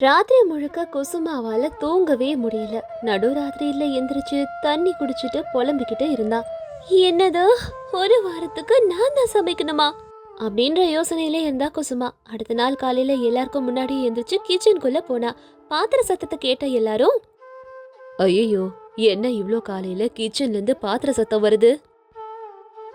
ராத்திரி முழுக்க குசுமாவால தூங்கவே முடியல. நடுராத்திரியில எந்திரிச்சு தண்ணி குடிச்சிட்டு புலம்பிக்கிட்டு இருந்தா. என்னது? ஒரு வாரத்துக்கு நான் தான் சமைக்கணுமா? அப்படின்ற யோசனையிலே இருந்தா குசுமா. அடுத்த நாள் காலையில எல்லாருக்கும் முன்னாடி எந்திரிச்சு கிச்சனுக்குள்ள போனா. பாத்திர சத்தத்தை கேட்ட எல்லாரும் ஐயோ என்ன இவ்ளோ காலையில கிச்சன்ல இருந்து பாத்திர சத்தம் வருது?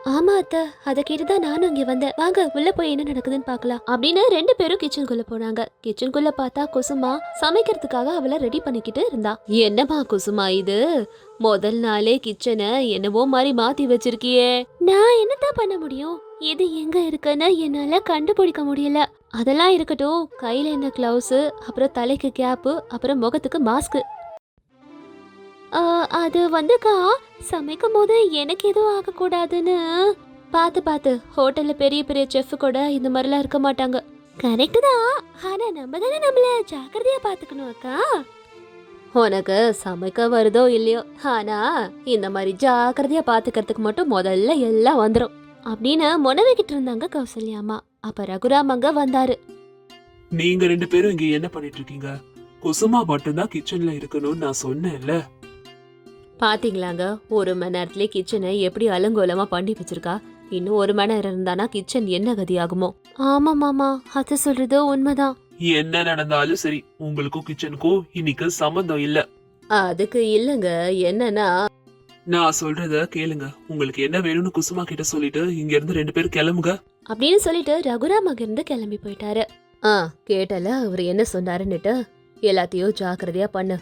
ஆமா அத்த அதை கேட்டுதான் நானும் இங்க வந்தேன். வாங்க உள்ள போய் என்ன நடக்குதுன்னு பார்க்கலாம். அப்படின்னு ரெண்டு பேரும் கிச்சனுக்குள்ள போனாங்க. கிச்சனுக்குள்ள பார்த்தா குசுமா சமைக்கிறதுக்காக அவளை ரெடி பண்ணிக்கிட்டு இருந்தா. என்னமா குசுமா இது? முதல் நாளே கிச்சனை என்னவோ மாதிரி மாத்தி வச்சிருக்கியே. நான் என்னதான் பண்ண முடியும்? எது எங்க இருக்குன்னு என்னால கண்டுபிடிக்க முடியல. அதெல்லாம் இருக்கட்டும். கையில என்ன கிளவுஸ் அப்புறம் தலைக்கு கேப்பு அப்புறம் முகத்துக்கு மாஸ்க் அது வந்துக்கா. சமைக்கும் போது எனக்கு எதுவும் ஆகக்கூடாதுன்னு. பார்த்து பார்த்து ஹோட்டலில் பெரிய பெரிய செஃப் கூட இந்த மாதிரிலாம் இருக்க மாட்டாங்க. கரெக்டு தான். ஆனால் நம்ம தானே நம்மள ஜாக்கிரதையாக பார்த்துக்கணும் அக்கா. உனக்கு சமைக்க வருதோ இல்லையோ? ஆனால் இந்த மாதிரி ஜாக்கிரதையாக பார்த்துக்கிறதுக்கு மட்டும் முதல்ல எல்லாம் வந்துடும் அப்படின்னு முனவிக்கிட்டு இருந்தாங்க கௌசல்யாமா அப்போ ரகுராம் அங்கே வந்தாரு. நீங்க ரெண்டு பேரும் இங்க என்ன பண்ணிட்டு இருக்கீங்க? குசுமா மட்டும்தான் கிச்சன்ல இருக்கணும்னு நான் சொன்னேன்ல. பாத்தீங்களாங்க? ஒரு மணி நேரத்துல கிச்சனை எப்படி அலங்கோலமா பண்ணி வச்சிருக்கா? இன்னும் ஒரு மணி நேரம் இருந்தானா கிச்சன் என்ன கதி ஆகுமோ? ஆமா மாமா. அது சொல்றது உண்மைதான். என்ன நடந்தாலும் சரி உங்களுக்கும் கிச்சனுக்கும் இன்னைக்கு சம்பந்தம் இல்ல. அதுக்கு இல்லங்க. என்னன்னா நான் சொல்றத கேளுங்க. உங்களுக்கு என்ன வேணும்னு குசுமா கிட்ட சொல்லிட்டு இங்க இருந்து ரெண்டு பேரும் கிளம்புங்க. அப்படின்னு சொல்லிட்டு ரகுராம் அங்கிருந்து கிளம்பி போயிட்டாரு. ஆ கேட்டல அவர் என்ன சொன்னாருன்னுட்டு? எல்லாத்தையும் ஜாக்கிரதையா பண்ணு.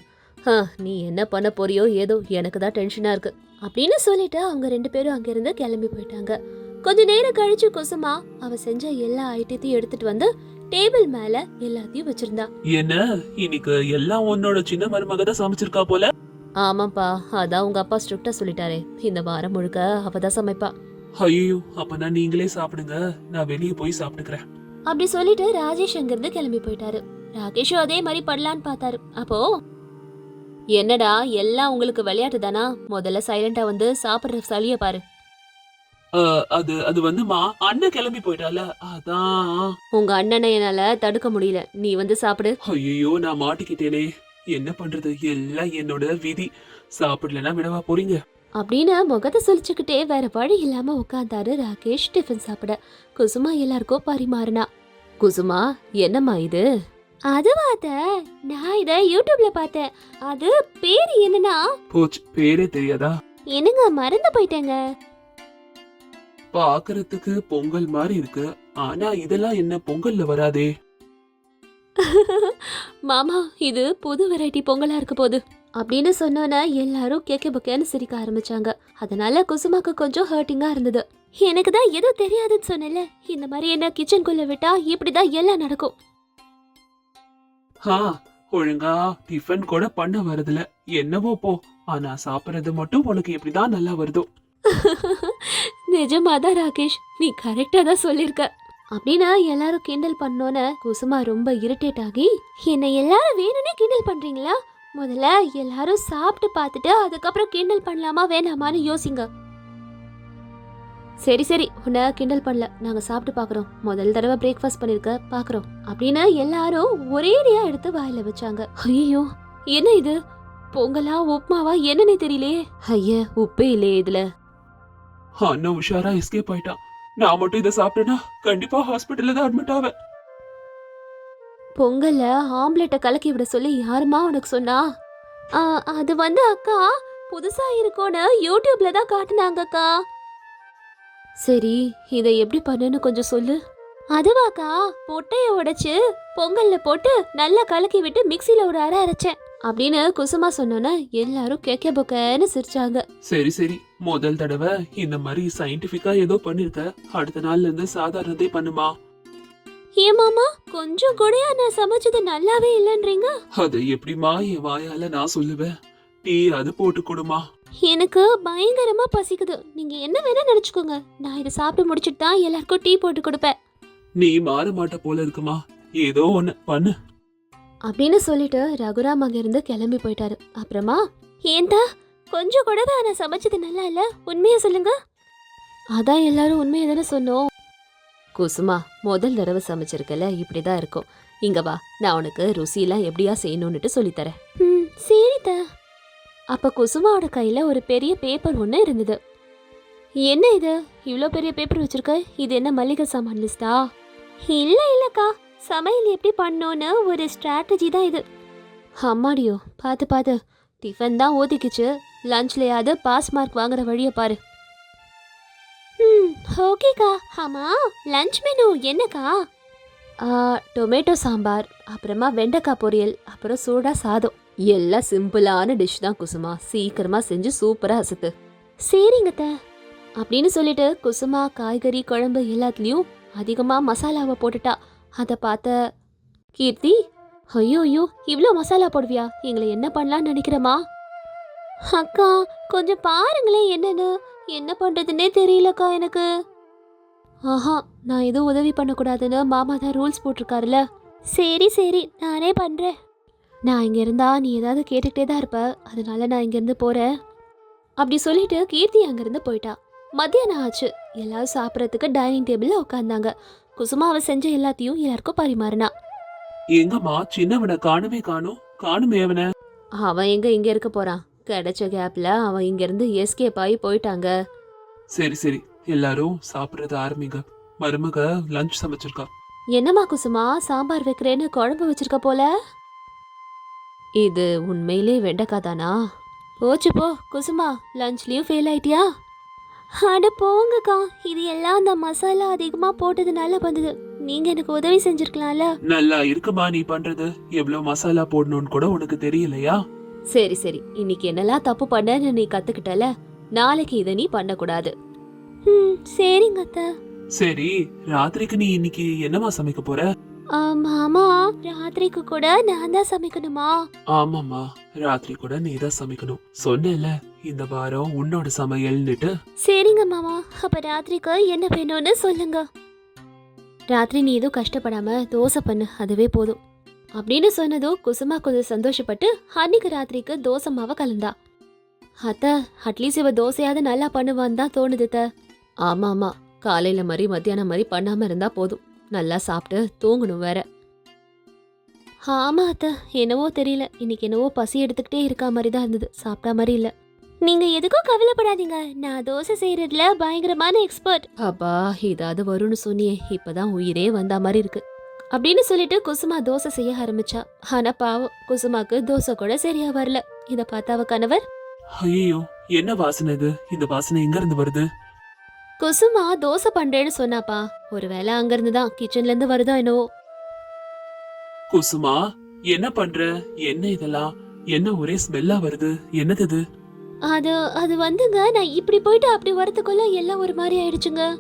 நீ என்ன பண்ண போறியோ ஏதோ எனக்கு தான் டென்ஷனா இருக்கு. அப்படின்னு சொல்லிட்டு அவங்க ரெண்டு பேரும் அங்கிருந்து கிளம்பி போயிட்டாங்க. கொஞ்ச நேரம் கழிச்சு குசுமா அவ செஞ்ச எல்லா ஐட்டத்தையும் எடுத்துட்டு வந்து டேபிள் மேல எல்லாத்தையும் வச்சிருந்தா. என்ன? இன்னைக்கு எல்லாம் உன்னோட சின்ன மருமக தான் சமைச்சிருக்கா போல? ஆமாப்பா அதான் உங்க அப்பா ஸ்ட்ரிக்டா சொல்லிட்டாரே. இந்த வாரம் முழுக்க அவதான் சமைப்பா. ஐயோ அப்பனா நீங்களே சாப்பிடுங்க. நான் வெளியே போய் சாப்பிட்டுக்கிறேன். அப்படி சொல்லிட்டு ராஜேஷ் அங்கிருந்து கிளம்பி போயிட்டாரு. ராகேஷும் அதே மாதிரி பண்ணலான்னு பார்த்தாரு. அப்போ என்னடா எல்லாம் உங்களுக்கு விளையாட்டு தானா? முதல்ல சைலண்டா வந்து சாப்பிடுற சளிய பாரு. அது அது வந்துமா அண்ணன் கிளம்பி போயிட்டால அதான். உங்க அண்ணனை என்னால தடுக்க முடியல. நீ வந்து சாப்பிடு. ஐயோ நான் மாட்டிக்கிட்டேனே. என்ன பண்றது? எல்லாம் என்னோட விதி. சாப்பிடலன்னா விடவா போறீங்க? அப்படின்னு முகத்தை சுழிச்சுக்கிட்டே வேற வழி இல்லாம உட்கார்ந்தாரு ராகேஷ் டிஃபன் சாப்பிட. குசுமா எல்லாருக்கும் பரிமாறினா. குசுமா என்னம்மா இது? அது பார்த்த நான் இத யூடியூப்ல பார்த்தேன். அது பேர் என்னன்னா? போச்சு பேரே தெரியாதா? என்னங்க மறந்து போயிட்டேங்க. பாக்குறதுக்கு பொங்கல் மாதிரி இருக்கு. ஆனா இதெல்லாம் என்ன பொங்கல்ல வராதே? மாமா இது புது வெரைட்டி பொங்கலா இருக்க போகுது. அப்படின்னு சொன்னோன்னே எல்லாரும் கேக்க பக்கேன்னு சிரிக்க ஆரம்பிச்சாங்க. அதனால குசுமாக்கு கொஞ்சம் ஹர்ட்டிங்கா இருந்தது. எனக்கு தான் ஏதோ தெரியாதுன்னு சொன்னேன்ல. இந்த மாதிரி என்ன கிச்சனுக்குள்ள விட்டா இப்படிதான் எல்லாம் நடக்கும். ஆ ஒழுங்கா டிஃபன் கூட பண்ண வரதுல என்னவோ போ ஆனா சாப்பிடுறது மட்டும் உனக்கு எப்படிதான் நல்லா வருதோ? நிஜமாதான் ராகேஷ் நீ கரெக்டா தான் சொல்லிருக்க. அப்படின்னா எல்லாரும் கிண்டல் பண்ணோன்னு குசுமா ரொம்ப இரிட்டேட் ஆகி என்னை எல்லாரும் வேணும்னே கிண்டல் பண்றீங்களா? முதல்ல எல்லாரும் சாப்பிட்டு பார்த்துட்டு அதுக்கப்புறம் கிண்டல் பண்ணலாமா வேணாமான்னு யோசிங்க. சரி சரி. உன்னை கிண்டல் பண்ணல. நாங்க சாப்பிட்டு பார்க்கறோம் முதல் தடவை பிரேக்ஃபாஸ்ட் பண்ணிருக்க பார்க்கறோம் அப்படின்னு எல்லாரும் ஒரேடியா எடுத்து வாயில வச்சாங்க. ஐயோ என்ன இது? பொங்கலா உப்மாவா என்னன்னே தெரியலையே. ஐய உப்பே இல்லையே இதுல. அண்ணன் உஷாரா எஸ்கேப் ஆயிட்டான் நான் மட்டும் இதை சாப்பிட்டேன்னா கண்டிப்பா ஹாஸ்பிட்டல்ல தான் அட்மிட் ஆவேன். பொங்கல்ல ஆம்லெட்டை கலக்கி விட சொல்லி யாருமா உனக்கு சொன்னா? ஆ, அது வந்து அக்கா புதுசா இருக்கும்னு யூடியூப்ல தான் காட்டுனாங்க அக்கா. சரி இதை எப்படி பண்ணுன்னு கொஞ்சம் சொல்லு. அதுவாக்கா பொட்டைய உடைச்சு பொங்கல்ல போட்டு நல்லா கலக்கி விட்டு மிக்ஸில ஒரு அரை அரைச்சேன் அப்படின்னு குசுமா சொன்னோன்னே எல்லாரும் கேக்க பொக்கன்னு சிரிச்சாங்க. சரி சரி. முதல் தடவை இந்த மாதிரி சயின்டிபிக்கா ஏதோ பண்ணிருக்க. அடுத்த நாள்ல இருந்து சாதாரணதே பண்ணுமா? ஏன் மாமா கொஞ்சம் கூடயா நான் சமைச்சது நல்லாவே இல்லைன்றீங்க? அது எப்படிமா என் வாயால நான் சொல்லுவேன். டீ அது போட்டு கொடுமா. எனக்கு பயங்கரமா பசிக்குது. நீங்க என்ன வேணா நினைச்சுக்கோங்க. நான் இதை சாப்பிட்டு முடிச்சிட்டு தான் எல்லாருக்கும் டீ போட்டு கொடுப்பேன். நீ மாற மாட்ட போல இருக்குமா? ஏதோ ஒண்ணு பண்ணு. அப்படின்னு சொல்லிட்டு ரகுராம் அங்கிருந்து கிளம்பி போயிட்டாரு. அப்புறமா ஏன்டா? கொஞ்சம் கூடவே நான் சமைச்சது நல்லா இல்ல. உண்மையை சொல்லுங்க. அதான் எல்லாரும் உண்மையை தானே சொன்னோம். குசுமா முதல் தடவை சமைச்சிருக்கல இப்படிதான் இருக்கும். இங்க வா நான் உனக்கு ருசியெல்லாம் எப்படியா செய்யணும்னுட்டு சொல்லித்தரேன். ம் சரிதா அப்போ குசுமாவோட கையில் ஒரு பெரிய பேப்பர் ஒன்று இருந்தது. என்ன இது? இவ்வளோ பெரிய பேப்பர் வச்சுருக்க? இது என்ன மளிகை சாமான் லிஸ்டா இல்லை இல்லைக்கா. சமையல் எப்படி பண்ணோன்னு ஒரு ஸ்ட்ராட்டஜி தான் இது. அம்மாடியோ பார்த்து பார்த்து டிஃபன் தான் ஓதிக்குச்சு லஞ்ச்லையாவது பாஸ் மார்க் வாங்குற வழியை பாரு. ம் ஓகேக்கா. ஆமாம் லஞ்ச் மெனு என்னக்கா? டொமேட்டோ சாம்பார் அப்புறமா வெண்டைக்காய் பொரியல் அப்புறம் சூடாக சாதம். எல்லாம் சிம்பிளான டிஷ் தான் குசுமா. சீக்கிரமா செஞ்சு சூப்பரா அசத்து. சரிங்கத்த அப்படின்னு சொல்லிட்டு குசுமா காய்கறி குழம்பு எல்லாத்துலேயும் அதிகமாக மசாலாவை போட்டுட்டா. அதை பார்த்த கீர்த்தி ஐயோ ஐயோ இவ்வளோ மசாலா போடுவியா? எங்களை என்ன பண்ணலான்னு நினைக்கிறமா அக்கா கொஞ்சம் பாருங்களேன் என்னன்னு. என்ன பண்ணுறதுன்னே தெரியலக்கா எனக்கு. ஆஹா நான் எதுவும் உதவி பண்ணக்கூடாதுன்னு மாமா தான் ரூல்ஸ் போட்டிருக்காருல சரி சரி நானே பண்ணுறேன் நான் இங்கே இருந்தா நீ ஏதாவது கேட்டுக்கிட்டே தான் இருப்ப அதனால நான் இங்கேருந்து போகிறேன் அப்படி சொல்லிட்டு கீர்த்தி அங்கேருந்து போயிட்டா. மத்தியானம் ஆச்சு. எல்லாரும் சாப்பிட்றதுக்கு டைனிங் டேபிளில் உட்காந்தாங்க குசுமா அவ செஞ்ச எல்லாத்தையும் எல்லாருக்கும் பரிமாறினா. எங்கம்மா சின்னவனை காணுமே காணும். காணுமே அவனை. அவன் எங்க இங்க இருக்க போறான். கிடைச்ச கேப்ல அவன் இங்க இருந்து எஸ்கேப் ஆகி போயிட்டாங்க. சரி சரி. எல்லாரும் சாப்பிடுறத ஆரம்பிங்க. மருமக லஞ்ச் சமைச்சிருக்கா. என்னம்மா குசுமா சாம்பார் வைக்கிறேன்னு குழம்பு வச்சிருக்க போல? இது உண்மையிலே வெண்டைக்காய் தானா போச்சு போ குசுமா லஞ்ச்லயும் ஃபெயில் ஆயிட்டியா? அட போங்கக்கா இது எல்லாம் அந்த மசாலா அதிகமா போட்டதுனால வந்தது. நீங்க எனக்கு உதவி செஞ்சிருக்கலாம்ல? நல்லா இருக்குமா நீ பண்றது? எவ்வளவு மசாலா போடணும்னு கூட உனக்கு தெரியலையா? சரி சரி. இன்னைக்கு என்னெல்லாம் தப்பு பண்ணன்னு நீ கத்துக்கிட்டல? நாளைக்கு இதை நீ பண்ணக்கூடாது. ம் சரிங்க அத்தை. சரி ராத்திரிக்கு நீ இன்னைக்கு என்னமா சமைக்க போற? மாமா ராத்திரிக்கு கூட நான் தான் சமைக்கணுமா? ஆமாம்மா. ராத்திரி கூட நீ தான் சமைக்கணும். சொன்னேல இந்த வாரம் உன்னோட சமையல்னுட்டு. சரிங்க மாமா. அப்ப ராத்திரிக்கு என்ன வேணும்னு சொல்லுங்க. ராத்திரி நீ எதுவும் கஷ்டப்படாம தோசை பண்ணு அதுவே போதும். அப்படின்னு சொன்னதும் குசுமா கொஞ்சம் சந்தோஷப்பட்டு அன்னைக்கு ராத்திரிக்கு தோசை மாவை கலந்தா. அத்த அட்லீஸ்ட் இவ தோசையாவது நல்லா பண்ணுவான்னு தான் தோணுது த ஆமா ஆமா காலையில மாதிரி மத்தியானம் மாதிரி பண்ணாம இருந்தா போதும். நல்லா சாப்பிட்டு தூங்கணும் வேற. ஆமா அத்தை என்னவோ தெரியல. இன்னைக்கு என்னவோ பசி எடுத்துக்கிட்டே இருக்கா மாதிரி தான் இருந்தது. சாப்பிட்டா மாதிரி இல்லை. நீங்க எதுக்கும் கவலைப்படாதீங்க. நான் தோசை செய்யறதுல பயங்கரமான எக்ஸ்பர்ட் அப்பா ஏதாவது வரும்னு சொன்னியே. இப்பதான் உயிரே வந்த மாதிரி இருக்கு. அப்படின்னு சொல்லிட்டு குசுமா தோசை செய்ய ஆரம்பிச்சா. ஆனா பாவம் குசுமாக்கு தோசை கூட சரியா வரல. இத பார்த்தாவ கணவர் ஐயோ என்ன வாசனை இது? இந்த வாசனை எங்க இருந்து வருது? குசுமா தோசை பண்றேன்னு சொன்னாப்பா. ஒருவேளை அங்க இருந்து தான் கிச்சன்ல இருந்து வருதோ என்னவோ. குசுமா என்ன பண்ற? என்ன இதெல்லாம்? என்ன ஒரே ஸ்மெல்லா வருது? என்னது இது? அது அது வந்துங்க நான் இப்படி போயிட்டு அப்படி வரதுக்குள்ள எல்லாம் ஒரு மாதிரி ஆயிடுச்சுங்க.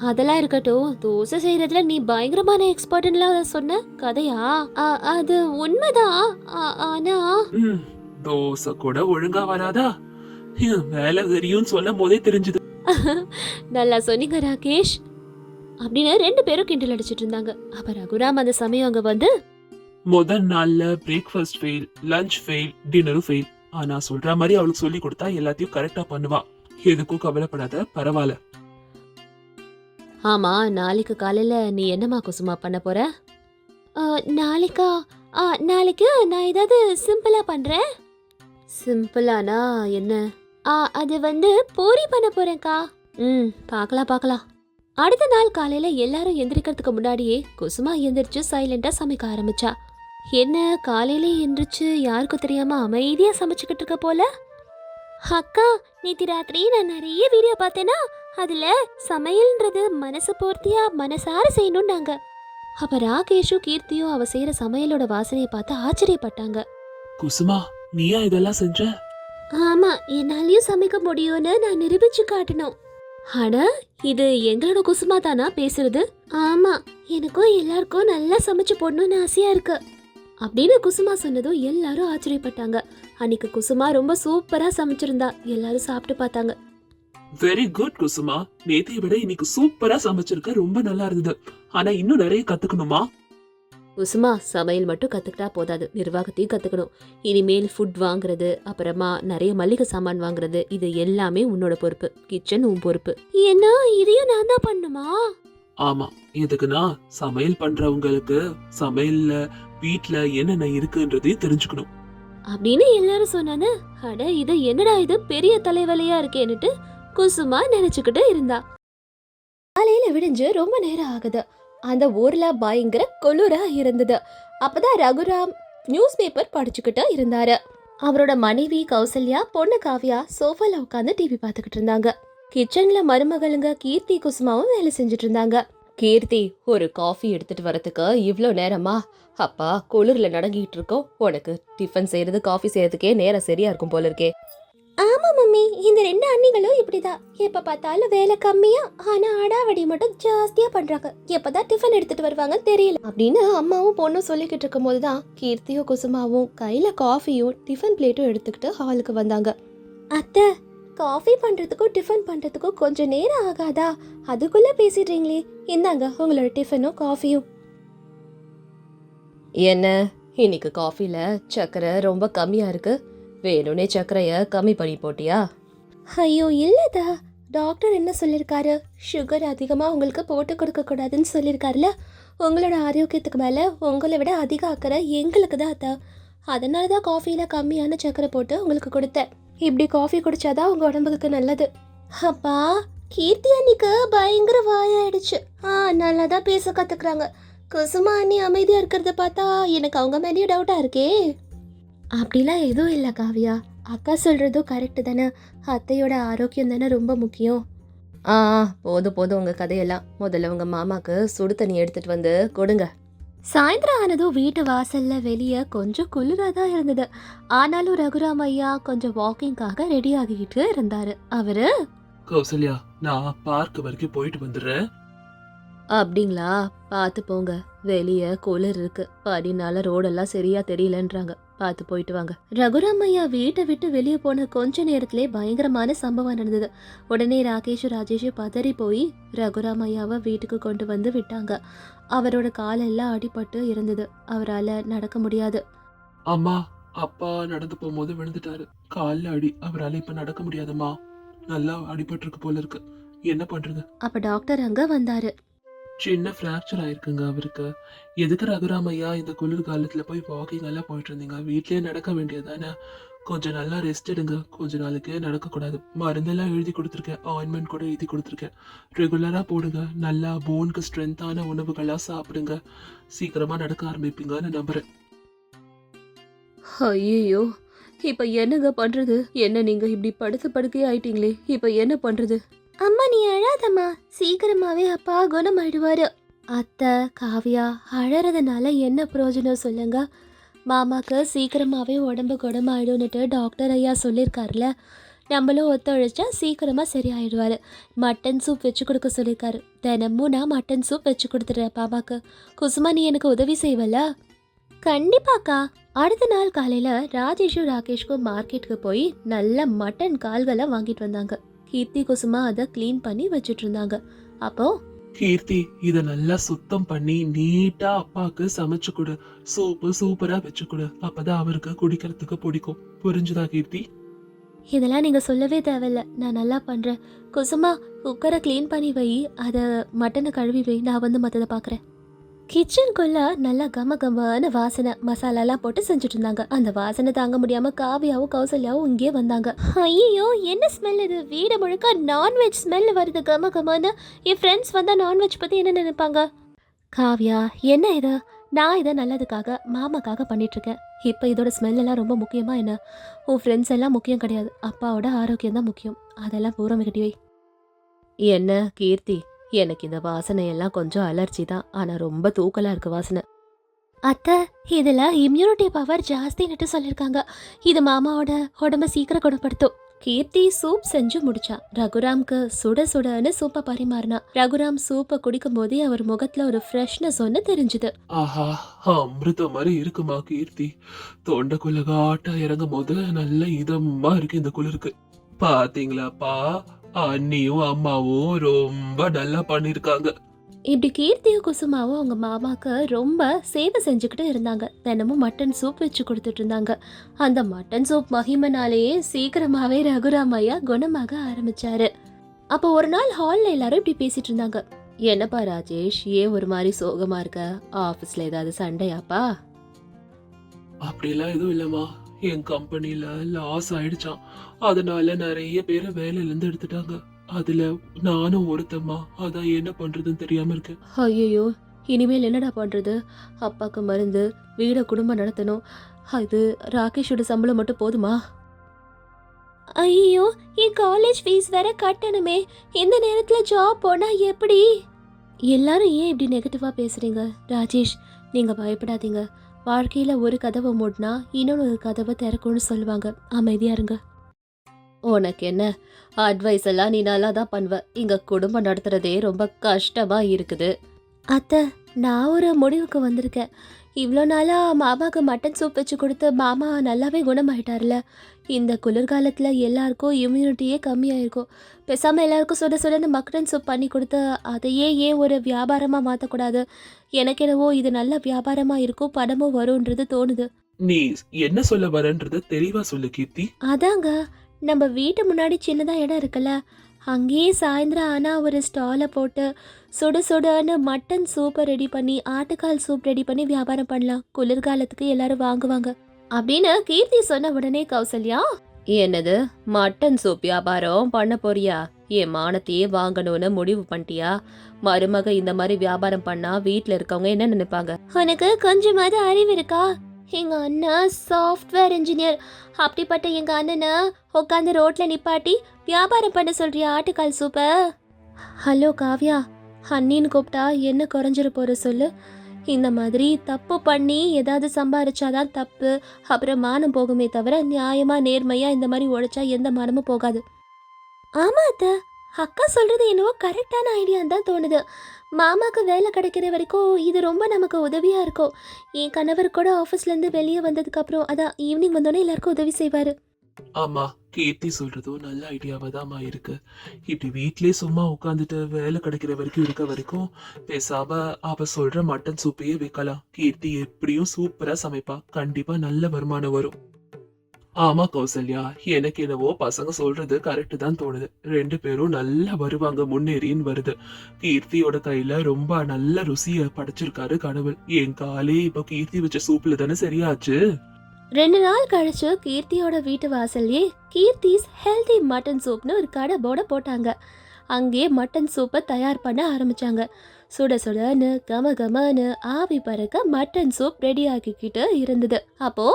அதெல்லாம் இருக்கட்டும் தோசை செய்யறதுல நீ பயங்கரமான எக்ஸ்பர்ட்லாம் சொன்ன கதையா? அ- அது உண்மைதான். ஆ- ஆனா ம், தோசை கூட ஒழுங்கா வராதா? ஹம், வேலை தெரியும் சொல்லும் போதே தெரிஞ்சது. நல்லா சொன்னீங்க ராகேஷ். அப்படின்னு ரெண்டு பேரும் கிண்டல் அடிச்சிட்டு இருந்தாங்க. அப்ப ரகுராம் அந்த சமயம் அங்க வந்து முதல் நாள்ல பிரேக்ஃபாஸ்ட் ஃபெயில் லஞ்ச் ஃபெயில் டின்னரும் ஃபெயில் ஆனா சொல்ற மாதிரி அவளுக்கு சொல்லி கொடுத்தா எல்லாத்தையும் கரெக்டா பண்ணுவா. எதுக்கும் கவலைப்படாத பரவாயில்ல. ஆமா நாளைக்கு காலையில நீ என்னம்மா குசுமா பண்ண போற? நாளைக்கா? ஆ, நாளைக்கு நான் ஏதாவது சிம்பிளா பண்றேன்? சிம்பிளானா என்ன? ஆ அது வந்து பூரி பண்ண போறேன்க்கா. ம் பார்க்கலாம் பார்க்கலாம். அடுத்த நாள் காலையில எல்லாரும் எந்திரிக்கிறதுக்கு முன்னாடியே குசுமா எந்திரிச்சு சைலண்டா சமைக்க ஆரம்பிச்சா. என்ன காலையில எந்திரிச்சு யாருக்கும் தெரியாம அமைதியா சமைச்சுக்கிட்டு இருக்க போல? அக்கா நேத்தி ராத்திரி நான் நிறைய வீடியோ பார்த்தேனா? அதுல சமையல்ன்றது மனசு பூர்த்தியா மனசார செய்யணும்னாங்க. அப்ப ராகேஷும் கீர்த்தியும் அவ செய்யற சமையலோட வாசனையை பார்த்து ஆச்சரியப்பட்டாங்க. குசுமா நீயா இதெல்லாம் செஞ்ச? ஆமா என்னாலயும் சமைக்க முடியும்னு நான் நிரூபிச்சு காட்டணும். ஆனா இது எங்களோட குசுமா தானா பேசுறது? ஆமா எனக்கும் எல்லாருக்கும் நல்லா சமைச்சு போடணும்னு ஆசையா இருக்கு. அப்படின்னு குசுமா சொன்னதும் எல்லாரும் ஆச்சரியப்பட்டாங்க. அன்னைக்கு குசுமா ரொம்ப சூப்பரா சமைச்சிருந்தா. எல்லாரும் சாப்பிட்டு பார்த்தாங்க. Very good Kusuma. நேத்தைய விட இன்னைக்கு சூப்பரா சமைச்சிருக்க ரொம்ப நல்லா இருந்தது. ஆனா இன்னும் நிறைய கத்துக்கணுமா? குசுமா சமையல் மட்டும் கத்துக்கிட்டா போதாது. நிர்வாகத்தையும் கத்துக்கணும். இனிமேல் ஃபுட் வாங்குறது அப்புறமா நிறைய மளிகை சாமான் வாங்குறது இது எல்லாமே உன்னோட பொறுப்பு. கிச்சன் உன் பொறுப்பு. என்ன இதையும் நான் தான் பண்ணுமா ஆமா. எதுக்குன்னா சமையல் பண்றவங்களுக்கு சமையல்ல வீட்ல என்னென்ன இருக்குன்றதையும் தெரிஞ்சுக்கணும். அப்படின்னு எல்லாரும் சொன்னானே அட இது என்னடா இது? பெரிய தலைவலியா இருக்கேன்னுட்டு குசுமா நினைச்சுக்கிட்டு இருந்தா. காலையில விடிஞ்சு ரொம்ப நேரம் ஆகுது. அந்த ஊரில் பயங்கர குளிரா இருந்தது. அப்பதான் ரகுராம் நியூஸ் பேப்பர் படிச்சுக்கிட்டு இருந்தாரு. அவரோட மனைவி கௌசல்யா பொண்ணு காவியா சோஃபால உட்காந்து டிவி பார்த்துக்கிட்டு இருந்தாங்க. கிச்சன்ல மருமகளுங்க கீர்த்தி குசுமாவும் வேலை செஞ்சுட்டு இருந்தாங்க. கீர்த்தி ஒரு காஃபி எடுத்துட்டு வரதுக்கு இவ்வளோ நேரமா? அப்பா குளிர்ல நடங்கிட்டு இருக்கோம். உனக்கு டிஃபன் செய்யறது காஃபி செய்யறதுக்கே நேரம் சரியா இருக்கும் போல இருக்கே. ஆமா மம்மி. இந்த ரெண்டு அண்ணிகளும் இப்படிதான் எப்ப பார்த்தாலும் வேலை கம்மியா ஆனா அடாவடி மட்டும் ஜாஸ்தியா பண்றாங்க. எப்பதான் டிஃபன் எடுத்துட்டு வருவாங்க தெரியல. அப்படின்னு அம்மாவும் பொண்ணும் சொல்லிக்கிட்டு இருக்கும் போதுதான் கீர்த்தியும் குசுமாவும் கையில காஃபியும் டிஃபன் பிளேட்டும் எடுத்துக்கிட்டு ஹாலுக்கு வந்தாங்க. அத்தை காஃபி பண்றதுக்கும் டிஃபன் பண்றதுக்கும் கொஞ்சம் நேரம் ஆகாதா? அதுக்குள்ள பேசிடுறீங்களே. இந்தாங்க உங்களோட டிஃபனும் காஃபியும் என்ன? இன்னைக்கு காஃபில சர்க்கரை ரொம்ப கம்மியா இருக்கு. வேணும்னே சர்க்கரைய கம்மி பண்ணி போட்டியா? ஐயோ இல்லதா டாக்டர் என்ன சொல்லியிருக்காரு சுகர் அதிகமாக உங்களுக்கு போட்டு கொடுக்க கூடாதுன்னு சொல்லியிருக்காருல உங்களோட ஆரோக்கியத்துக்கு மேலே உங்களை விட அதிக அக்கறை எங்களுக்கு தான் அத்தா. அதனால தான் காஃபியில் கம்மியான சர்க்கரை போட்டு உங்களுக்கு கொடுத்தேன். இப்படி காஃபி குடிச்சாதான் உங்கள் உடம்புக்கு நல்லது. அப்பா கீர்த்தி அன்னிக்கு பயங்கர வாயாயிடுச்சு. ஆ நல்லா தான் பேச கற்றுக்குறாங்க குசுமா அண்ணி அமைதியாக இருக்கிறத பார்த்தா எனக்கு அவங்க மேலேயும் டவுட்டாக இருக்கே. அப்படிலாம் எதுவும் இல்லை காவியா. அக்கா சொல்கிறதும் கரெக்டு தானே. அத்தையோட ஆரோக்கியம் தானே ரொம்ப முக்கியம். ஆ போதும் போதும் உங்கள் கதையெல்லாம். முதல்ல உங்கள் மாமாக்கு சுடு தண்ணி எடுத்துகிட்டு வந்து கொடுங்க. சாயந்தரம் ஆனதும் வீட்டு வாசல்ல வெளியே கொஞ்சம் குளிராக தான் இருந்தது. ஆனாலும் ரகுராம் ஐயா கொஞ்சம் வாக்கிங்காக ரெடி ஆகிக்கிட்டு இருந்தாரு. அவரு? கௌசல்யா நான் பார்க் வரைக்கும் போயிட்டு வந்துடுறேன். அப்படிங்களா? பார்த்து போங்க. வெளியே குளிர் இருக்கு. படினால ரோடெல்லாம் சரியா தெரியலன்றாங்க. பார்த்து போயிட்டு வாங்க. ரகுராமையா வீட்டை விட்டு வெளியே போன கொஞ்ச நேரத்திலே பயங்கரமான சம்பவம் நடந்தது. உடனே ராகேஷ் ராஜேஷ் பதறி போய் ரகுராமையாவை வீட்டுக்கு கொண்டு வந்து விட்டாங்க. அவரோட காலெல்லாம் அடிபட்டு இருந்தது. அவரால் நடக்க முடியாது. அம்மா அப்பா நடந்து போகும்போது விழுந்துட்டாரு. கால்ல அடி அவரால இப்ப நடக்க முடியாதும்மா. நல்லா அடிபட்டிருக்கு போல இருக்கு. என்ன பண்றது? அப்ப டாக்டர் அங்க வந்தாரு. சின்ன ஃப்ராக்சர் ஆயிருக்குங்க அவருக்கு. எதுக்கு ரகுராமையா இந்த குளிர் காலத்தில் போய் வாக்கிங் எல்லாம் போயிட்டு இருந்தீங்க? வீட்லேயே நடக்க வேண்டியதானே கொஞ்சம் நல்லா ரெஸ்ட் எடுங்க. கொஞ்ச நாளைக்கு நடக்கக்கூடாது. மருந்தெல்லாம் எழுதி கொடுத்துருக்கேன். ஆயின்மெண்ட் கூட எழுதி கொடுத்துருக்கேன். ரெகுலராக போடுங்க. நல்லா போனுக்கு ஸ்ட்ரென்த்தான உணவுகளாக சாப்பிடுங்க. சீக்கிரமாக நடக்க ஆரம்பிப்பீங்கன்னு நம்புகிறேன் ஐயோ இப்போ என்னங்க பண்றது? என்ன நீங்கள் இப்படி படுத்து படுக்கையே ஆயிட்டீங்களே. இப்போ என்ன பண்ணுறது அம்மா நீ அழாதம்மா. சீக்கிரமாவே அப்பா குணமாயிடுவாரு. அத்தை காவியா அழறதுனால என்ன பிரயோஜனம் சொல்லுங்க? மாமாக்கு சீக்கிரமாவே உடம்பு குணமாயிடும்னுட்டு டாக்டர் ஐயா சொல்லியிருக்காருல நம்மளும் ஒத்துழைச்சா சீக்கிரமாக சரியாயிடுவாரு. மட்டன் சூப் வச்சு கொடுக்க சொல்லியிருக்காரு தினமும் நான் மட்டன் சூப் வச்சு கொடுத்துட்றேன் பாபாக்கு குசுமா நீ எனக்கு உதவி செய்வல கண்டிப்பாக்கா. அடுத்த நாள் காலையில் ராஜேஷும் ராகேஷ்க்கும் மார்க்கெட்டுக்கு போய் நல்ல மட்டன் கால்களை வாங்கிட்டு வந்தாங்க. கீர்த்தி குசுமா அதை க்ளீன் பண்ணி வச்சுட்டு இருந்தாங்க அப்போ கீர்த்தி இத நல்லா சுத்தம் பண்ணி நீட்டா அப்பாக்கு சமைச்சு கொடு. சூப்பு சூப்பரா வச்சு கொடு. அப்பதான் அவருக்கு குடிக்கிறதுக்கு பிடிக்கும். புரிஞ்சுதா கீர்த்தி? இதெல்லாம் நீங்க சொல்லவே தேவையில்ல. நான் நல்லா பண்றேன். குசுமா குக்கரை க்ளீன் பண்ணி வை. அதை மட்டனை கழுவி வை. நான் வந்து மற்றதை பார்க்குறேன் கிச்சனுக்குள்ள நல்லா கம கமான வாசனை மசாலாலாம் போட்டு செஞ்சுட்டு இருந்தாங்க அந்த வாசனை தாங்க முடியாம காவியாவும் கௌசல்யாவும் இங்கே வந்தாங்க. ஐயோ என்ன ஸ்மெல் இது? வீடு முழுக்க நான்வெஜ் ஸ்மெல் வருது கம கமான என் ஃப்ரெண்ட்ஸ் வந்தா நான்வெஜ் பத்தி என்ன நினைப்பாங்க? காவியா என்ன இது? நான் இதை நல்லதுக்காக மாமாக்காக பண்ணிட்டுருக்கேன் இப்போ இதோட ஸ்மெல் எல்லாம் ரொம்ப முக்கியமாக என்ன? உன் ஃப்ரெண்ட்ஸ் எல்லாம் முக்கியம் கிடையாது. அப்பாவோட ஆரோக்கியம் தான் முக்கியம். அதெல்லாம் பூரம் கட்டி வை. என்ன கீர்த்தி? எனக்கு இந்த வாசனை எல்லாம் கொஞ்சம் அலர்ஜி தான். ஆனால் ரொம்ப தூக்கலா இருக்கு வாசனை. அத்தை இதில் இம்யூனிட்டி பவர் ஜாஸ்தின்னுட்டு சொல்லியிருக்காங்க இது மாமாவோட உடம்ப சீக்கிரம் குணப்படுத்தும். கீர்த்தி சூப் செஞ்சு முடிச்சா. ரகுராம்க்கு சுட சுடன்னு சூப்பை பரிமாறினா. ரகுராம் சூப்பை குடிக்கும் போதே அவர் முகத்துல ஒரு ஃப்ரெஷ்னஸ் ஒன்று தெரிஞ்சுது. ஆஹா அமிர்தம் மாதிரி இருக்குமா கீர்த்தி? தொண்டைக்குள்ள காட்டா இறங்கும் போது நல்ல இதமா இருக்கு இந்த குளிருக்கு. பாத்தீங்களாப்பா? அண்ணியும் அம்மாவும் ரொம்ப நல்லா பண்ணிருக்காங்க. இப்படி கீர்த்தியும் குசுமாவும் அவங்க மாமாக்கு ரொம்ப சேவை செஞ்சுக்கிட்டு இருந்தாங்க. தினமும் மட்டன் சூப் வச்சு கொடுத்துட்டு இருந்தாங்க. அந்த மட்டன் சூப் மகிமனாலேயே சீக்கிரமாவே ரகுராமையா குணமாக ஆரம்பிச்சாரு. அப்போ ஒரு நாள் ஹால்ல எல்லாரும் இப்படி பேசிட்டு இருந்தாங்க. என்னப்பா ராஜேஷ் ஏன் ஒரு மாதிரி சோகமா இருக்க? ஆபீஸ்ல ஏதாவது சண்டையாப்பா? அப்படிலாம் எதுவும் இல்லம்மா. என் கம்பெனியில் லாஸ் ஆயிடுச்சான் அதனால நிறைய பேரை வேலையிலேருந்து எடுத்துட்டாங்க. அதுல நானும் ஒருத்தம்மா. அதான் என்ன பண்றதுன்னு தெரியாம இருக்கேன் ஐயோ இனிமேல் என்னடா பண்றது? அப்பாக்கு மருந்து வீட குடும்பம் நடத்தணும். அது ராகேஷோட சம்பளம் மட்டும் போதுமா? ஐயோ என் காலேஜ் ஃபீஸ் வேற கட்டணுமே. இந்த நேரத்துல ஜாப் போனா எப்படி? எல்லாரும் ஏன் இப்படி நெகட்டிவா பேசுறீங்க? ராஜேஷ் நீங்க பயப்படாதீங்க. வாழ்க்கையில் ஒரு கதவை மூடினா இன்னொரு கதவை திறக்கும்னு சொல்லுவாங்க. அமைதியா இருங்க. உனக்கு என்ன? அட்வைஸ் எல்லாம் நீ நல்லா தான் பண்ணுவ. இங்க குடும்பம் நடத்துறதே ரொம்ப கஷ்டமா இருக்குது. அத்தை நான் ஒரு முடிவுக்கு வந்திருக்கேன். இவ்வளோ நாளாக மாமாவுக்கு மட்டன் சூப் வச்சு கொடுத்து மாமா நல்லாவே குணமாயிட்டார்ல இந்த குளிர்காலத்தில் எல்லாருக்கும் இம்யூனிட்டியே கம்மியாயிருக்கும். பேசாமல் எல்லாருக்கும் சுட சுடன்னு மட்டன் சூப் பண்ணி கொடுத்து அதையே ஏன் ஒரு வியாபாரமாக மாற்றக்கூடாது எனக்கு என்னவோ இது நல்ல வியாபாரமாக இருக்கும் பணமும் வரும்ன்றது தோணுது. நீ என்ன சொல்ல வரன்றது தெளிவா சொல்லு கீர்த்தி. அதாங்க நம்ம வீட்டு முன்னாடி சின்னதாக இடம் இருக்குல்ல அங்கேயே சாயந்தரம் ஆனால் ஒரு ஸ்டாலை போட்டு சுட சுடன்னு மட்டன் சூப்பை ரெடி பண்ணி ஆட்டுக்கால் சூப் ரெடி பண்ணி வியாபாரம் பண்ணலாம். குளிர்காலத்துக்கு எல்லாரும் வாங்குவாங்க. அப்படின்னு கீர்த்தி சொன்ன உடனே கௌசல்யா என்னது? மட்டன் சூப் வியாபாரம் பண்ண போறியா? என் மானத்தையே வாங்கணும்னு முடிவு பண்ணிட்டியா? மருமக இந்த மாதிரி வியாபாரம் பண்ணா வீட்ல இருக்கவங்க என்ன நினைப்பாங்க? உனக்கு கொஞ்சமாவது அறிவு இருக்கா? எங்க அண்ணா சாஃப்ட்வேர் இன்ஜினியர் அப்படிப்பட்ட எங்க அண்ணனை உட்காந்து ரோட்ல நிப்பாட்டி வியாபாரம் பண்ண சொல்றியா ஆட்டுக்கால் சூப்ப ஹலோ காவ்யா அண்ணின்னு கூப்பிட்டா என்ன குறைஞ்சிரு போகிற சொல்லு. இந்த மாதிரி தப்பு பண்ணி ஏதாவது சம்பாரிச்சாதான் தப்பு. அப்புறம் மானம் போகுமே தவிர நியாயமாக நேர்மையாக இந்த மாதிரி உழைச்சா எந்த மானமும் போகாது. ஆமாம் அத்தை. அக்கா சொல்கிறது என்னவோ கரெக்டான ஐடியான்னு தான் தோணுது. மாமாவுக்கு வேலை கிடைக்கிற வரைக்கும் இது ரொம்ப நமக்கு உதவியாக இருக்கும். என் கணவர் கூட ஆஃபீஸ்லேருந்து வெளியே வந்ததுக்கப்புறம் அதான் ஈவினிங் வந்தோடனே எல்லாருக்கும் உதவி செய்வார். ஆமாம் கீர்த்தி சொல்கிறதோ நல்ல ஐடியாவாக தாம்மா இருக்கு. இப்படி வீட்லயே சும்மா உட்காந்துட்டு வேலை கிடைக்கிற வரைக்கும் இருக்க வரைக்கும் பேசாமல் அவள் சொல்கிற மட்டன் சூப்பையே வைக்கலாம். கீர்த்தி எப்படியும் சூப்பராக சமைப்பா. கண்டிப்பாக நல்ல வருமானம் வரும். ஆமா கௌசல்யா எனக்கு என்னவோ பசங்க சொல்றது கரெக்ட் தான் தோணுது. ரெண்டு பேரும் நல்லா வருவாங்க முன்னேறின்னு வருது. கீர்த்தியோட கையில ரொம்ப நல்ல ருசிய படைச்சிருக்காரு கடவுள் என் காலே இப்போ கீர்த்தி வச்ச சூப்ல தானே சரியாச்சு? ரெண்டு நாள் கழிச்சு கீர்த்தியோட வீட்டு வாசல்லே கீர்த்திஸ் ஹெல்தி மட்டன் சூப்னு ஒரு கடை போட போட்டாங்க. அங்கே மட்டன் சூப்பை தயார் பண்ண ஆரம்பிச்சாங்க. சுட சுடன்னு கம கமன்னு ஆவி பறக்க மட்டன் சூப் ரெடி ஆக்கிக்கிட்டு இருந்தது. அப்போ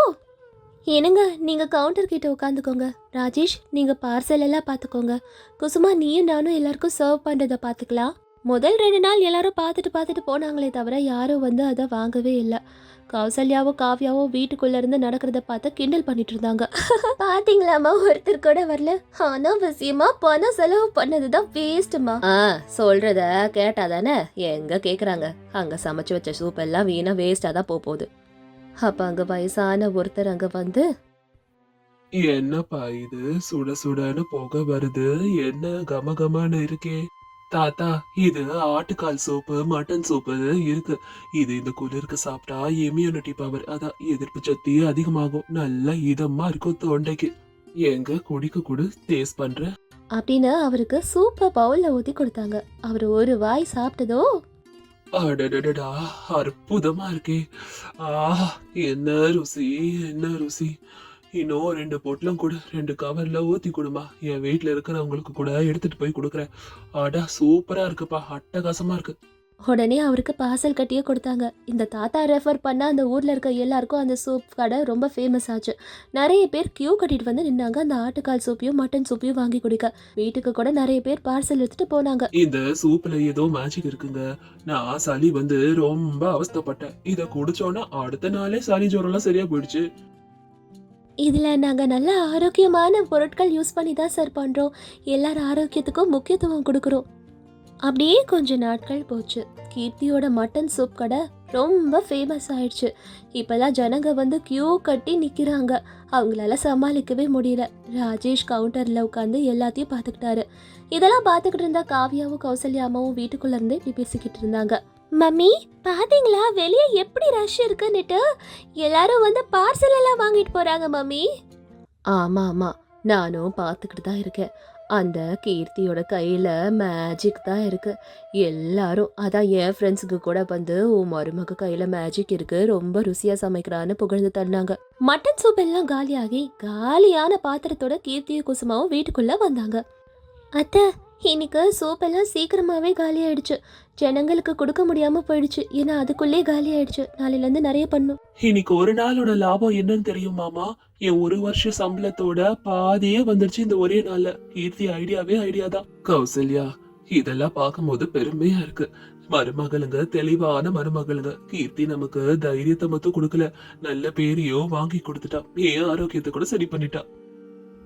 என்னங்க நீங்கள் கவுண்டர் கிட்ட உட்காந்துக்கோங்க. ராஜேஷ் நீங்கள் பார்சல் எல்லாம் பார்த்துக்கோங்க. குசுமா நீயும் நானும் எல்லாருக்கும் சர்வ் பண்ணுறதை பார்த்துக்கலாம். முதல் ரெண்டு நாள் எல்லாரும் பார்த்துட்டு பார்த்துட்டு போனாங்களே தவிர யாரும் வந்து அதை வாங்கவே இல்லை. கௌசல்யாவோ காவ்யாவோ வீட்டுக்குள்ள இருந்து நடக்கிறத பார்த்து கிண்டல் பண்ணிட்டு இருந்தாங்க பாத்தீங்களாமா ஒருத்தர் கூட வரல. ஆனா விஷயமா பணம் செலவு பண்ணதுதான் வேஸ்ட்மா ஆ சொல்றத கேட்டாதானே? எங்க கேக்குறாங்க? அங்க சமைச்சு வச்ச சூப் எல்லாம் வீணா வேஸ்டா தான் போக போகுது. அப்ப அங்க வயசான ஒருத்தர் அங்க வந்து என்னப்பா இது? சுட சுடன்னு புகை வருது. என்ன கம கமன்னு இருக்கே? தாத்தா இது ஆட்டுக்கால் சூப்பு மட்டன் சூப்பு இருக்கு. இது இந்த குளிருக்கு சாப்பிட்டா இம்யூனிட்டி பவர் அதான் எதிர்ப்பு சக்தி அதிகமாகும். நல்லா இதமா இருக்கும் தொண்டைக்கு. எங்க குடிக்க குடு டேஸ்ட் பண்ற. அப்படின்னு அவருக்கு சூப்பை பவுல்ல ஊத்தி கொடுத்தாங்க. அவர் ஒரு வாய் சாப்பிட்டதோ அடடடடா அற்புதமா இருக்கே. ஆ என்ன ருசி என்ன ருசி. இன்னும் ரெண்டு பொட்டலம் கூட ரெண்டு கவர்ல ஊத்தி கொடுமா. என் வீட்ல இருக்கிறவங்களுக்கு கூட எடுத்துட்டு போய் கொடுக்குறேன். அடா சூப்பரா இருக்குப்பா. அட்டகாசமா இருக்கு. உடனே அவருக்கு பார்சல் கட்டியே கொடுத்தாங்க. இந்த தாத்தா ரெஃபர் பண்ண அந்த ஊர்ல இருக்க எல்லாருக்கும் அந்த சூப் கடை ரொம்ப ஃபேமஸ் ஆச்சு. நிறைய பேர் கியூ கட்டிட்டு வந்து நின்னாங்க. அந்த ஆட்டுக்கால் சூப்பையும் மட்டன் சூப்பையும் வாங்கி குடிக்க. வீட்டுக்கு கூட நிறைய பேர் பார்சல் எடுத்துட்டு போனாங்க. இந்த சூப்ல ஏதோ மேஜிக் இருக்குங்க. நான் சளி வந்து ரொம்ப அவஸ்தைப்பட்டேன். இத குடிச்சோன்னா அடுத்த நாளே சளி ஜுரம்லாம் சரியா போயிடுச்சு. இதில் நாங்கள் நல்ல ஆரோக்கியமான பொருட்கள் யூஸ் பண்ணி தான் சார் பண்ணுறோம் எல்லார் ஆரோக்கியத்துக்கும் முக்கியத்துவம் கொடுக்குறோம். அப்படியே கொஞ்ச நாட்கள் போச்சு. கீர்த்தியோட மட்டன் சூப் கடை ரொம்ப ஃபேமஸ் ஆயிடுச்சு. இப்பெல்லாம் ஜனங்க வந்து கியூ கட்டி நிற்கிறாங்க அவங்களால சமாளிக்கவே முடியல. ராஜேஷ் கவுண்டரில் உட்காந்து எல்லாத்தையும் பார்த்துக்கிட்டாரு. இதெல்லாம் பார்த்துக்கிட்டு இருந்தா காவியாவும் கௌசல்யாமாவும் வீட்டுக்குள்ளே இருந்தே இப்படி பேசிக்கிட்டு இருந்தாங்க. மம்மி பாத்தீங்களா? வெளியே எப்படி ரஷ் இருக்குன்னுட்டு? எல்லாரும் வந்து பார்சல் எல்லாம் வாங்கிட்டு போறாங்க மம்மி. ஆமா ஆமா. நானும் பார்த்துக்கிட்டு தான் இருக்கேன். அந்த கீர்த்தியோட கையில மேஜிக் தான் இருக்கு. எல்லாரும் அதான் என் ஃப்ரெண்ட்ஸுக்கு கூட வந்து உன் மருமக கையில மேஜிக் இருக்கு. ரொம்ப ருசியா சமைக்கிறான்னு புகழ்ந்து தந்தாங்க மட்டன் சூப் எல்லாம் காலியாகி காலியான பாத்திரத்தோட கீர்த்தியும் குசுமாவும் வீட்டுக்குள்ள வந்தாங்க. அத்தை இன்னைக்கு சோப்பெல்லாம் எல்லாம் காலி ஆயிடுச்சு. ஜனங்களுக்கு கொடுக்க முடியாம போயிடுச்சு. ஏன்னா அதுக்குள்ளே காலி ஆயிடுச்சு. நாளையிலேருந்து நிறைய பண்ணும். இன்னைக்கு ஒரு நாளோட லாபம் என்னன்னு தெரியுமாமா என் ஒரு வருஷ சம்பளத்தோட பாதியே வந்துருச்சு இந்த ஒரே நாள்ல. கீர்த்தி ஐடியாவே ஐடியா தான். கௌசல்யா இதெல்லாம் பார்க்கும்போது பெருமையா இருக்கு. மருமகளுங்க தெளிவான மருமகளுங்க. கீர்த்தி நமக்கு தைரியத்தை மட்டும் கொடுக்கல. நல்ல பேரையும் வாங்கி கொடுத்துட்டா. என் ஆரோக்கியத்தை கூட சரி பண்ணிட்டா.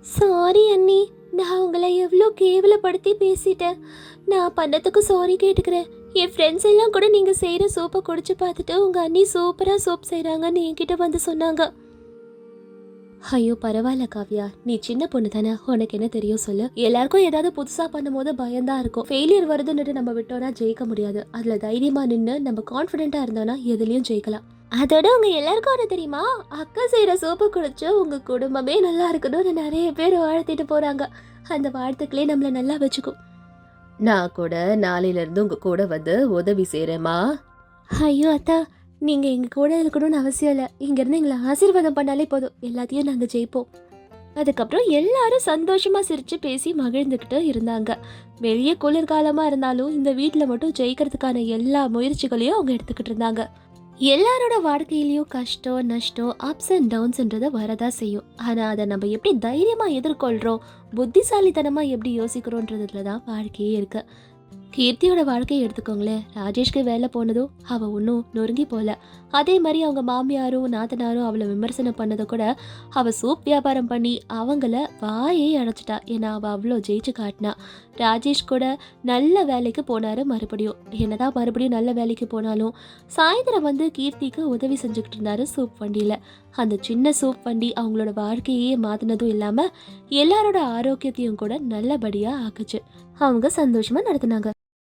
சாரி அண்ணி. நான் உங்களை எவ்வளோ கேவலப்படுத்தி பேசிட்டேன். நான் பண்ணதுக்கு சாரி கேட்டுக்கிறேன். என் ஃப்ரெண்ட்ஸ் எல்லாம் கூட நீங்கள் செய்கிற சூப்பை குடிச்சு பார்த்துட்டு உங்கள் அண்ணி சூப்பராக சூப் செய்கிறாங்கன்னு என்கிட்ட வந்து சொன்னாங்க. ஐயோ பரவாயில்ல காவ்யா. நீ சின்ன பொண்ணு தானே. உனக்கு என்ன தெரியும் சொல்லு. எல்லாருக்கும் ஏதாவது புதுசாக பண்ணும்போது பயம்தான் இருக்கும். ஃபெயிலியர் வருதுன்னுட்டு நம்ம விட்டோம்னா ஜெயிக்க முடியாது. அதில் தைரியமாக நின்று நம்ம கான்ஃபிடென்ட்டாக இருந்தோம்னா எதுலேயும் ஜெயிக்கலாம். அதோட உங்க எல்லாருக்கும் ஒன்று தெரியுமா? அக்கா செய்கிற சோப்பு குடிச்சு உங்க குடும்பமே நல்லா இருக்கணும்னு நிறைய பேர் வாழ்த்திட்டு போறாங்க. அந்த வாழ்த்துக்களே நம்மள நல்லா வச்சுக்கும். நான் கூட நாளையில இருந்து உங்க கூட வந்து உதவி செய்யறேம்மா ஐயோ அத்தா நீங்க எங்க கூட இருக்கணும்னு அவசியம் இல்லை. இங்க இருந்து எங்களை ஆசீர்வாதம் பண்ணாலே போதும். எல்லாத்தையும் நாங்க ஜெயிப்போம். அதுக்கப்புறம் எல்லாரும் சந்தோஷமா சிரிச்சு பேசி மகிழ்ந்துக்கிட்டு இருந்தாங்க. வெளியே குளிர்காலமா இருந்தாலும் இந்த வீட்டில் மட்டும் ஜெயிக்கிறதுக்கான எல்லா முயற்சிகளையும் அவங்க எடுத்துக்கிட்டு இருந்தாங்க. எல்லாரோட வாழ்க்கையிலையும் கஷ்டம் நஷ்டம் அப்ஸ் அண்ட் டவுன்ஸ்ன்றத வரதா செய்யும். ஆனா அதை நம்ம எப்படி தைரியமா எதிர்கொள்றோம்? புத்திசாலித்தனமா எப்படி யோசிக்கிறோன்றதுல தான் வாழ்க்கையே இருக்கு. கீர்த்தியோட வாழ்க்கையை எடுத்துக்கோங்களேன். ராஜேஷ்க்கு வேலை போனதும் அவள் ஒன்றும் நொறுங்கி போல. அதே மாதிரி அவங்க மாமியாரும் நாத்தனாரும் அவளை விமர்சனம் பண்ணதை கூட அவள் சூப் வியாபாரம் பண்ணி அவங்கள வாயே அடைச்சிட்டா ஏன்னா அவள் அவ்வளோ ஜெயிச்சு காட்டினா. ராஜேஷ் கூட நல்ல வேலைக்கு போனார் மறுபடியும். என்னதான் மறுபடியும் நல்ல வேலைக்கு போனாலும் சாயந்தரம் வந்து கீர்த்திக்கு உதவி செஞ்சுக்கிட்டு இருந்தாரு சூப் வண்டியில். அந்த சின்ன சூப் வண்டி அவங்களோட வாழ்க்கையே மாற்றினதும் இல்லாமல் எல்லாரோட ஆரோக்கியத்தையும் கூட நல்லபடியாக ஆக்குச்சு. அவங்க சந்தோஷமாக நடத்தினாங்க.